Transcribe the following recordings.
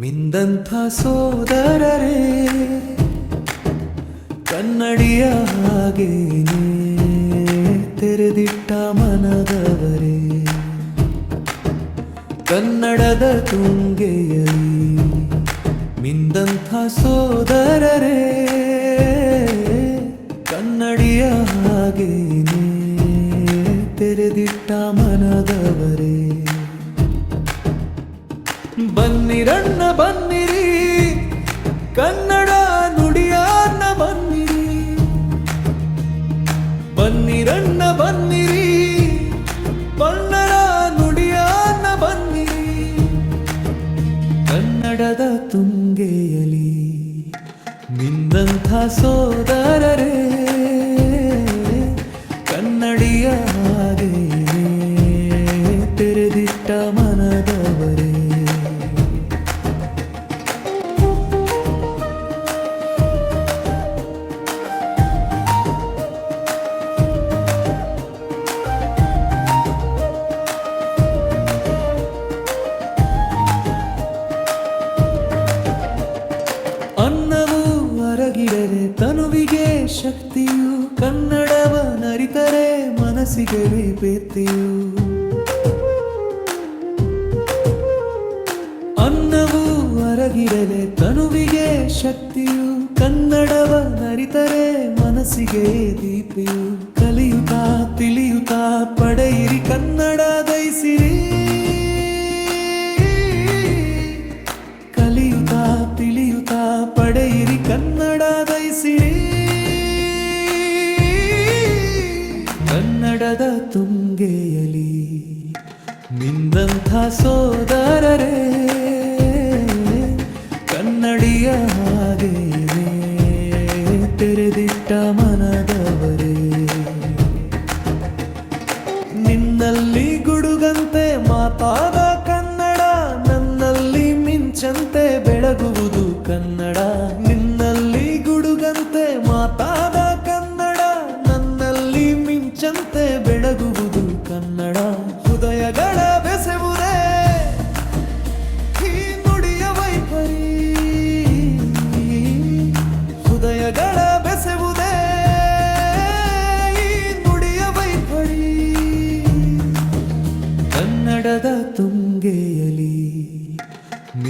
ಮಿಂದಂಥ ಸೋದರರೇ ಹಾಗೇನೆ ತೆರೆದಿಟ್ಟ ಮನದವರೇ. ಕನ್ನಡದ ತುಂಗೆಯಲಿ ಮಿಂದಂಥ ಸೋದರರೇ ಕನ್ನಡಿಯ ಹಾಗೇನೆ ತೆರೆದಿಟ್ಟ ಮನದವರೇ. ಬನ್ನಿರಣ್ಣ ಬನ್ನಿರಿ. ಕನ್ನಡ ನುಡಿಯನ್ನ ಬನ್ನಿರಿ. ಬನ್ನಿರಣ್ಣ ಬನ್ನಿರಿ. ಕನ್ನಡ ನುಡಿಯನ್ನ ಬನ್ನಿರಿ. ಕನ್ನಡದ ತುಂಗೆಯಲಿ ನಿಂದಂಥ ಸೋದರರೇ. ಶಕ್ತಿಯು ಕನ್ನಡವ ನರಿತರೆ ಮನಸ್ಸಿಗೆ ಬೇತಿಯು ಅನ್ನವು ಅರಗಿರಲೆ ತನುವಿಗೆ ಶಕ್ತಿಯು ಕನ್ನಡವ ನರಿತರೆ ಮನಸ್ಸಿಗೆ ದೀಪಿಯು. ಕಲಿಯುತ್ತಾ, ತಿಳಿಯುತ್ತಾ, ಪಡೆಯಿರಿ ಕನ್ನಡ, ದಯಿಸಿರಿ. ಕನ್ನಡದ ತುಂಗೆಯಲಿ ನಿಂದಂಥ ಸೋದರರೇ ಕನ್ನಡಿಯ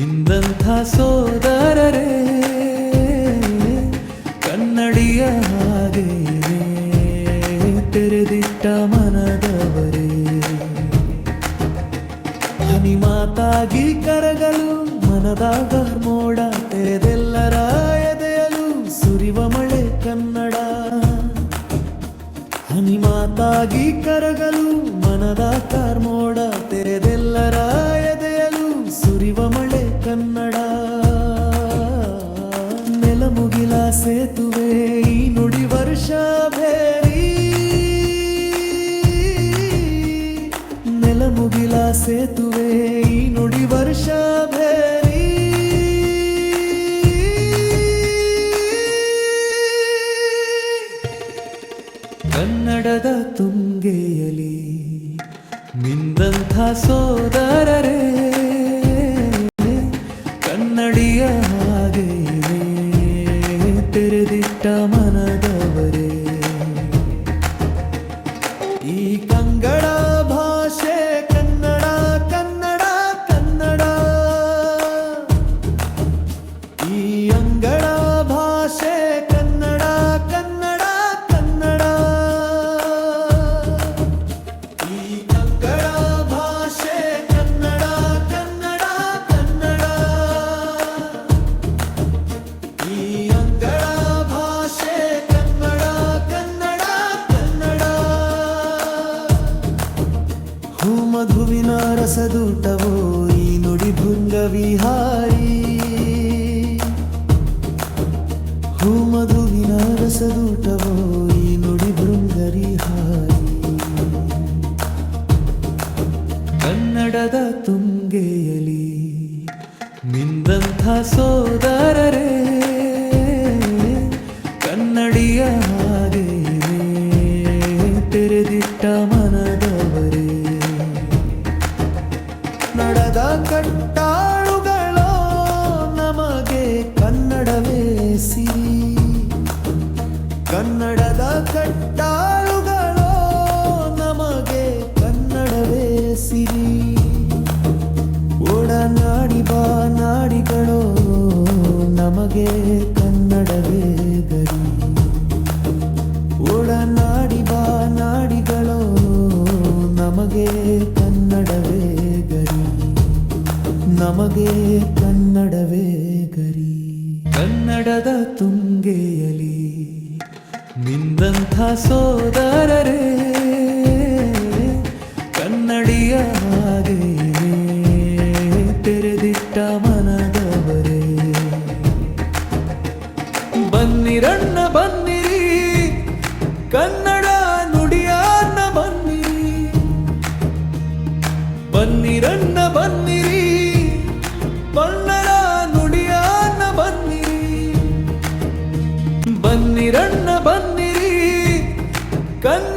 ಮಿಂದಂಥ ಸೋದರರೇ, ಕನ್ನಡಿಯ ಹಾಗೆ ತೆರೆದಿಟ್ಟ ಮನದವರೇ. ಹನಿ ಮಾತಾಗಿ ಕರಗಲು ಮನದಾಗ ಮೋಡ, ತೆರೆದೆಲ್ಲರ ಎದೆಯಲು ಸುರಿವ ಮಳೆ ಕನ್ನಡ. ಹನಿ ಮಾತಾಗಿ ಕರಗಲು ಮನದ ಕನ್ನಡದ ತುಂಗೆಯಲಿ ನಿಂದಂಥ ಸೋದರರೇ ಕನ್ನಡಿಯ ಹಾಗೇನೆ ತೆರೆದಿಟ್ಟ ರಸದೂಟವೋ ಈ ನುಡಿ ಭೃಂಗ ವಿಹಾರಿ ಹೂ ಮಧುವಿನ ರಸದೂಟವೋ ಈ ನುಡಿ ಭೃಂಗರಿಹಾರಿ. ಕನ್ನಡದ ತುಂಗೆಯಲಿ, ನಿಂದಂಥ ಸೋದರರೇ ಕಟ್ಟಾಳುಗಳೋ ನಮಗೆ ಕನ್ನಡವೇ ಸಿರಿ. ಒಡನಾಡಿ ನಾಡಿಗಳೋ ನಮಗೆ ಕನ್ನಡವೇ ಗರಿ. ಒಡನಾಡಿ ನಾಡಿಗಳೋ ನಮಗೆ ಕನ್ನಡವೇ ಗರಿ. ನಮಗೆ ಕನ್ನಡವೇ ಗರಿ. ಕನ್ನಡದ ಸೋದರರೇ ಕನ್ನಡಿಯ ಹಾಗೆ ತೆರೆದಿಟ್ಟ ಮನದವರೇ. ಬನ್ನಿರಣ್ಣ ಬನ್ನಿರಿ ಕನ್ನಡ ನುಡಿಯನ್ನ ಬನ್ನಿರಿ ಬನ್ನಿರಣ್ಣ ಬನ್ನಿರಿ ಬಣ್ಣ 간